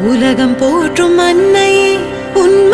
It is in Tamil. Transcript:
உலகம் போற்றும் அன்னையே உன்